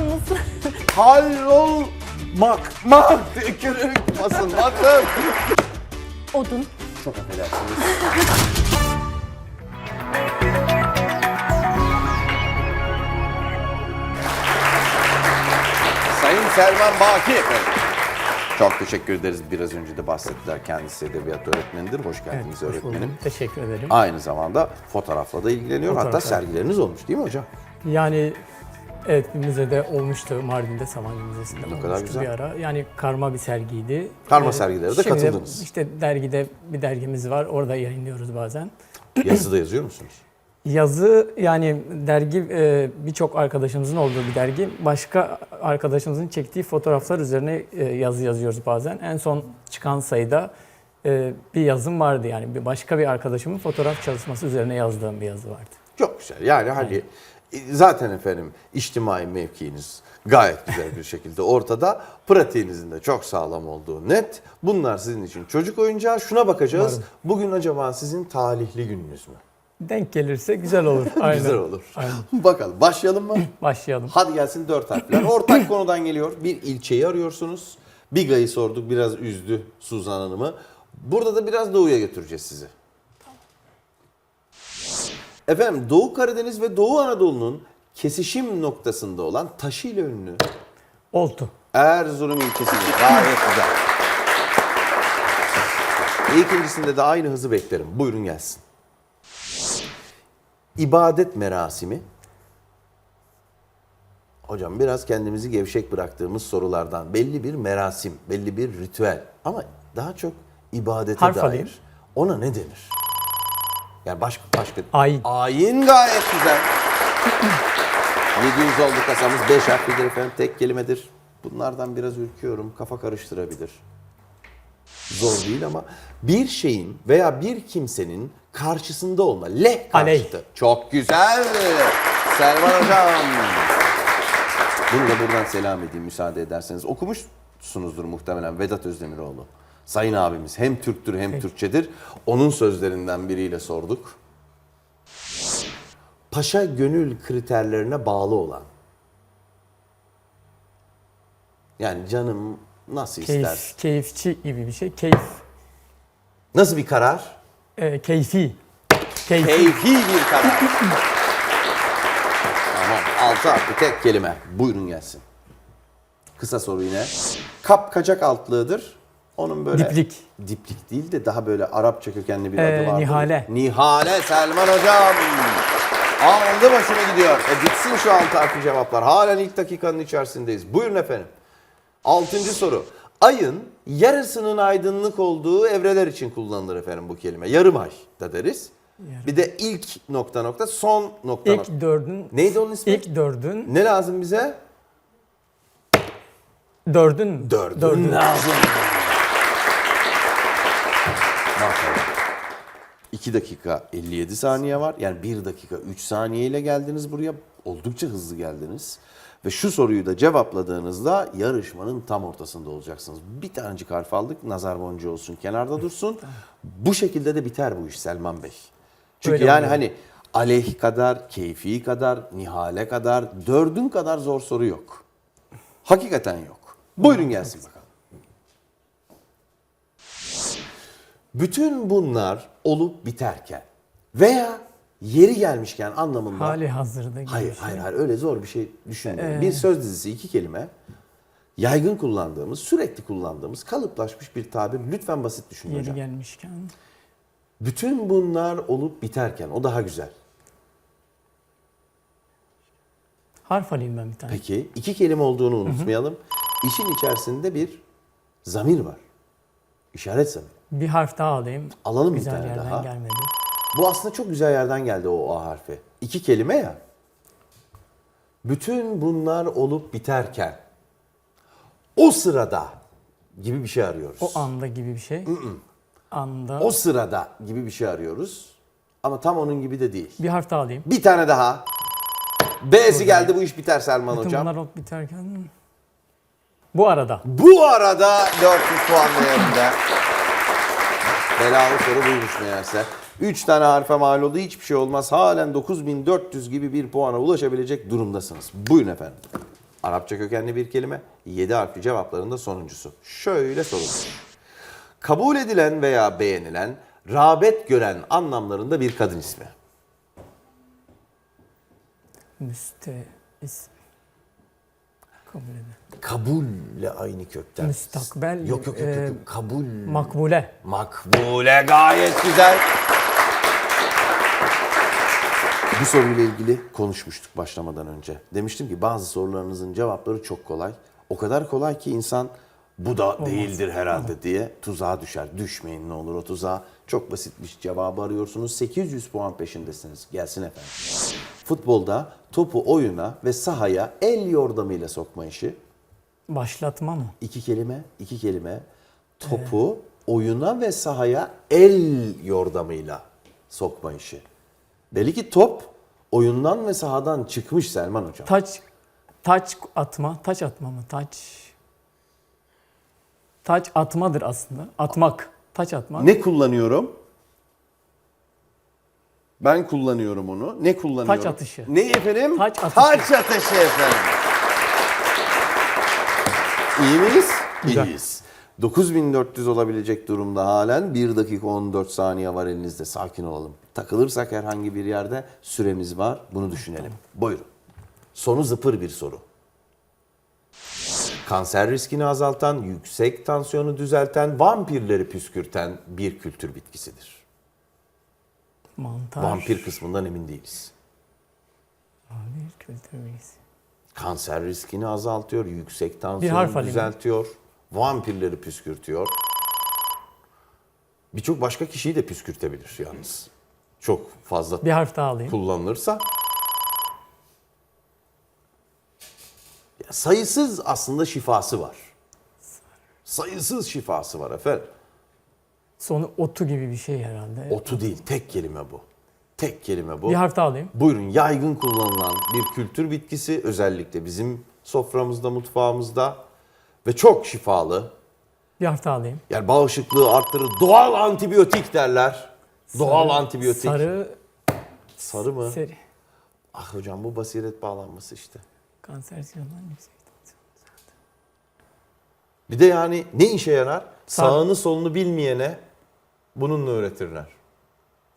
nasıl? Hallolmak. Mak. Tükürük basılmakın. Odun. Çok affedersiniz. Sayın Selman Baki efendim. Çok teşekkür ederiz. Biraz önce de bahsettiler. Kendisi edebiyat öğretmenidir. Hoş geldiniz hoş öğretmenim. buldum. Teşekkür ederim. Aynı zamanda fotoğrafla da ilgileniyor. Hatta sergileriniz olmuş değil mi hocam? Yani evet müzede olmuştu. Mardin'de Sabancı Müzesi'nde kadar olmuştu güzel. bir ara. Yani karma bir sergiydi. Karma Ee, sergilere de şimdi katıldınız. işte dergide bir dergimiz var. Orada yayınlıyoruz bazen. Yazıda yazıyor musunuz? Yazı yani dergi e, birçok arkadaşımızın olduğu bir dergi. Başka arkadaşımızın çektiği fotoğraflar üzerine e, yazı yazıyoruz bazen. En son çıkan sayıda e, bir yazım vardı yani bir başka bir arkadaşımın fotoğraf çalışması üzerine yazdığım bir yazı vardı. Çok güzel. Yani hani zaten efendim içtimai mevkiiniz gayet güzel bir şekilde ortada. Pratiğinizin de çok sağlam olduğu net. Bunlar sizin için çocuk oyuncağı. Şuna bakacağız. Umarım. Bugün acaba sizin talihli gününüz mü? Denk gelirse güzel olur. Aynen. Güzel olur. Aynen. Bakalım başlayalım mı? Başlayalım. Hadi gelsin dört harfler. Ortak konudan geliyor. Bir ilçeyi arıyorsunuz. Biga'yı sorduk. Biraz üzdü Suzan Hanım'ı. Burada da biraz doğuya götüreceğiz sizi. Efendim Doğu Karadeniz ve Doğu Anadolu'nun kesişim noktasında olan taşıyla ünlü Oltu. Erzurum ilçesidir. Gayet güzel. İkincisinde de aynı hızı beklerim. Buyurun gelsin. İbadet merasimi. Hocam biraz kendimizi gevşek bıraktığımız sorulardan. Belli bir merasim, belli bir ritüel. Ama daha çok ibadete Harf dair. alayım. Ona ne denir? Yani başka başka Ayin. Ayin gayet güzel. 700 oldu kasamız 5 harflidir efendim tek kelimedir. Bunlardan biraz ürküyorum kafa karıştırabilir. Zor değil ama bir şeyin veya bir kimsenin karşısında olma. Le Aleyh. karşıtı. Çok güzel. Selman hocam. Bunu da buradan selam edeyim müsaade ederseniz. Okumuşsunuzdur muhtemelen Vedat Özdemiroğlu. Sayın abimiz hem Türktür hem Türkçedir. Onun sözlerinden biriyle sorduk. Paşa gönül kriterlerine bağlı olan. Yani canım nasıl ister? Keyif, keyifçi gibi bir şey. Keyif. Nasıl bir karar? e, keyfi. Keyfi. Keyfi bir karar. tamam. Altı harfli tek kelime. Buyurun gelsin. Kısa soru yine. Kapkacak altlığıdır. Onun böyle... Diplik. Diplik değil de daha böyle Arapça kökenli bir Ee, adı vardır. nihale. Nihale Selman hocam. Aldı başına gidiyor. E bitsin şu altı harfli cevaplar. Halen ilk dakikanın içerisindeyiz. Buyurun efendim. Altıncı soru. Ayın yarısının aydınlık olduğu evreler için kullanılır efendim bu kelime. Yarım ay da deriz. Bir de ilk nokta nokta son nokta nokta. İlk dördün. Neydi onun ismi? İlk dördün. Ne lazım bize? Dördün. Dördün, lazım. Maşallah. 2 dakika 57 saniye var. Yani 1 dakika 3 saniye ile geldiniz buraya. Oldukça hızlı geldiniz. Ve şu soruyu da cevapladığınızda yarışmanın tam ortasında olacaksınız. Bir tanecik harf aldık. Nazar boncuğu olsun kenarda dursun. Bu şekilde de biter bu iş Selman Bey. Çünkü Öyle yani oluyor. hani aleyh kadar, keyfi kadar, nihale kadar, dördün kadar zor soru yok. Hakikaten yok. Buyurun gelsin bakalım. Bütün bunlar olup biterken veya yeri gelmişken anlamında... Hali hazırda gibi Hayır, şey. hayır, hayır. Öyle zor bir şey düşünmeyin. Bir söz dizisi iki kelime. Yaygın kullandığımız, sürekli kullandığımız, kalıplaşmış bir tabir. Lütfen basit düşünün Yeri hocam. gelmişken. Bütün bunlar olup biterken o daha güzel. Harf alayım ben bir tane. Peki iki kelime olduğunu unutmayalım. İşin içerisinde bir zamir var. İşaret zamiri. Bir harf daha alayım. Alalım bir Güzel tane yerden daha. gelmedi. Bu aslında çok güzel yerden geldi o A harfi. İki kelime ya. Bütün bunlar olup biterken o sırada gibi bir şey arıyoruz. O anda gibi bir şey. Anda. O sırada gibi bir şey arıyoruz. Ama tam onun gibi de değil. Bir harf daha alayım. Bir tane daha. B'si geldi bu iş biter Selman Bütün hocam. bunlar olup biterken. Bu arada. Bu arada 400 puan değerinde. Belalı soru buymuş meğerse. 3 tane harfe mal oldu hiçbir şey olmaz. Halen 9400 gibi bir puana ulaşabilecek durumdasınız. Buyurun efendim. Arapça kökenli bir kelime. 7 harfli cevapların da sonuncusu. Şöyle sorulur. Kabul edilen veya beğenilen, rağbet gören anlamlarında bir kadın ismi. Müste... is- Kabul eden. Kabulle aynı kökten. Müstakbel, Yok yok yok, yok, e, yok. kabul. Makbule. Makbule gayet güzel. Bu soruyla ilgili konuşmuştuk başlamadan önce. Demiştim ki bazı sorularınızın cevapları çok kolay. O kadar kolay ki insan bu da değildir herhalde diye tuzağa düşer. Düşmeyin ne olur o tuzağa. Çok basitmiş cevabı arıyorsunuz. 800 puan peşindesiniz. Gelsin efendim. Futbolda topu oyuna ve sahaya el yordamıyla sokma işi. Başlatma mı? İki kelime, iki kelime. Topu oyuna ve sahaya el yordamıyla sokma işi. Belli ki top oyundan ve sahadan çıkmış Selman Hocam. Taç taç atma, taç atma mı? Taç Taç atmadır aslında. Atmak. Taç atmak. Ne kullanıyorum? Ben kullanıyorum onu. Ne kullanıyorum? Taç atışı. Ne efendim? Taç atışı. Taç atışı efendim. İyi miyiz? Güzel. İyiyiz. 9400 olabilecek durumda halen 1 dakika 14 saniye var elinizde. Sakin olalım. Takılırsak herhangi bir yerde süremiz var. Bunu düşünelim. Buyurun. Sonu zıpır bir soru. Kanser riskini azaltan, yüksek tansiyonu düzelten, vampirleri püskürten bir kültür bitkisidir. Mantar. Vampir kısmından emin değiliz. Vampir kültür bilgisi. Kanser riskini azaltıyor, yüksek tansiyonu düzeltiyor, vampirleri püskürtüyor. Birçok başka kişiyi de püskürtebilir yalnız. Çok fazla Bir harf daha alayım. kullanılırsa. Ya sayısız aslında şifası var. Sayısız şifası var efendim. Sonu otu gibi bir şey herhalde. Otu değil, tek kelime bu. Tek kelime bu. Bir harf daha alayım. Buyurun yaygın kullanılan bir kültür bitkisi özellikle bizim soframızda, mutfağımızda ve çok şifalı. Bir harf daha alayım. Yani bağışıklığı arttırır. Doğal antibiyotik derler. Doğal antibiyotik. Sarı, Sarı mı? seri. Ah hocam bu basiret bağlanması işte. Kanser yüksek. Bir de yani ne işe yarar? Sağ- Sağını solunu bilmeyene bununla öğretirler.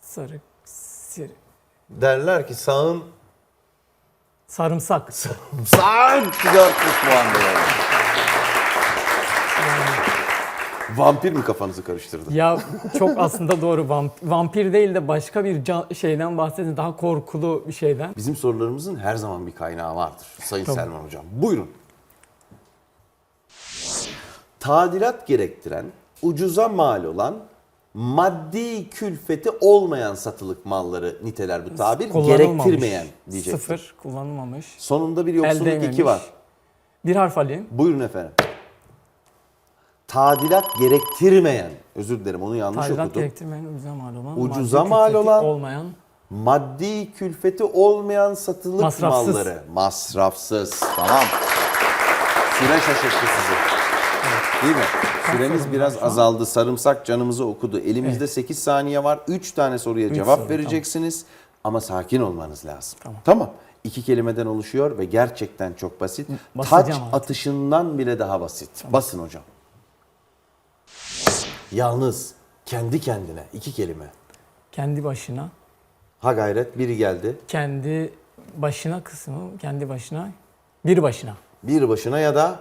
Sarı seri. Derler ki sağın Sarımsak. 400 puan değerli. Vampir mi kafanızı karıştırdı? ya çok aslında doğru vamp- vampir değil de başka bir can- şeyden bahsedin. Daha korkulu bir şeyden. Bizim sorularımızın her zaman bir kaynağı vardır Sayın Tamam. Selman Hocam. Buyurun. Tadilat gerektiren, ucuza mal olan, maddi külfeti olmayan satılık malları niteler bu tabir. Gerektirmeyen diyecektim. Sıfır kullanılmamış. Sonunda bir yoksulluk iki var. Bir harf alayım. Buyurun efendim. Tadilat gerektirmeyen, özür dilerim onu yanlış Tadilat okudum. gerektirmeyen ucuza mal olan. Ucuza mal olan- Olmayan. Maddi külfeti olmayan satılık Masrafsız. malları. Masrafsız. Tamam. Süre şaşırttı sizi. Değil mi? Süremiz biraz azaldı. Sarımsak canımızı okudu. Elimizde 8 saniye var. 3 tane soruya cevap soru, vereceksiniz. Ama sakin olmanız lazım. Tamam. Tamam. İki kelimeden oluşuyor ve gerçekten çok basit. basacağım Taç artık. atışından bile daha basit. Basın hocam. Yalnız kendi kendine iki kelime. Kendi başına. Ha gayret biri geldi. Kendi başına kısmı. Kendi başına. Bir başına. Bir başına ya da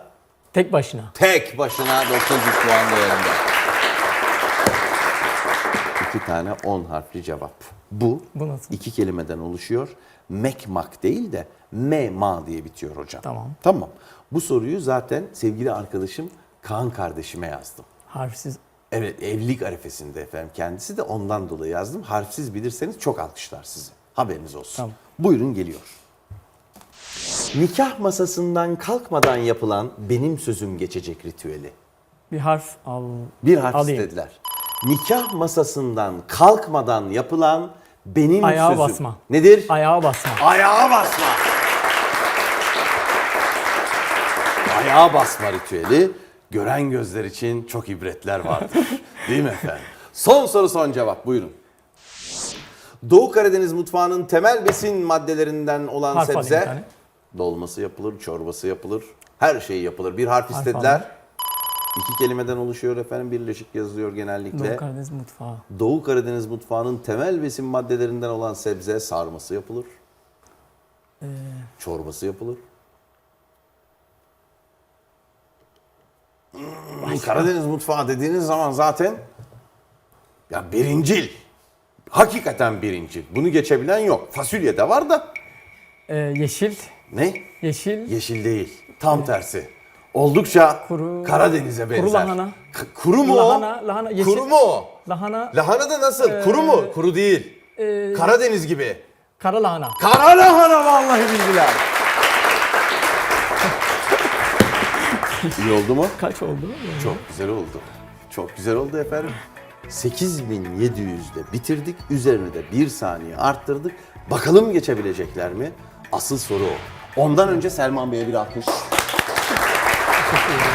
Tek başına. tek başına 900 puan değerinde. İki tane 10 harfli cevap. Bu, Bu nasıl? iki kelimeden oluşuyor. Mekmak değil de mema diye bitiyor hocam. Tamam. Tamam. Bu soruyu zaten sevgili arkadaşım Kaan kardeşime yazdım. Harfsiz. Evet evlilik arifesinde efendim kendisi de ondan dolayı yazdım. Harfsiz bilirseniz çok alkışlar sizi. Haberiniz olsun. Tamam. Buyurun geliyor. Nikah masasından kalkmadan yapılan benim sözüm geçecek ritüeli. Bir harf al. Bir harf Alayım. istediler. Nikah masasından kalkmadan yapılan benim Ayağa sözüm. basma. Nedir? Ayağa basma. Ayağa basma. Ayağa basma ritüeli gören gözler için çok ibretler vardır. Değil mi efendim? Son soru son cevap buyurun. Doğu Karadeniz mutfağının temel besin maddelerinden olan Harf alayım bir sebze. tane. Dolması yapılır, çorbası yapılır. Her şey yapılır. Bir harf istediler. aldım. İki kelimeden oluşuyor efendim. Birleşik yazılıyor genellikle. Doğu Karadeniz mutfağı. Doğu Karadeniz mutfağının temel besin maddelerinden olan sebze sarması yapılır. Ee, Çorbası yapılır. Hmm, Karadeniz mutfağı dediğiniz zaman zaten ya birincil. Hakikaten birincil. Bunu geçebilen yok. Fasulye de var da. E, yeşil. Ne? Yeşil. Yeşil değil. Tam tersi. Oldukça Kuru- Karadeniz'e benzer. kuru lahana. K- kuru mu Lahana, o? lahana, yeşil- Kuru mu o? Lahana. Lahana da nasıl? kuru mu? Kuru değil. e, Karadeniz gibi. kara lahana. Kara lahana vallahi bildiler. İyi oldu mu? Kaç oldu? Çok güzel oldu. Çok güzel oldu efendim. 8700'de bitirdik. Üzerine de bir saniye arttırdık. Bakalım geçebilecekler mi? Asıl soru o. Ondan önce Selman Bey'e bir alkış. Çok iyi.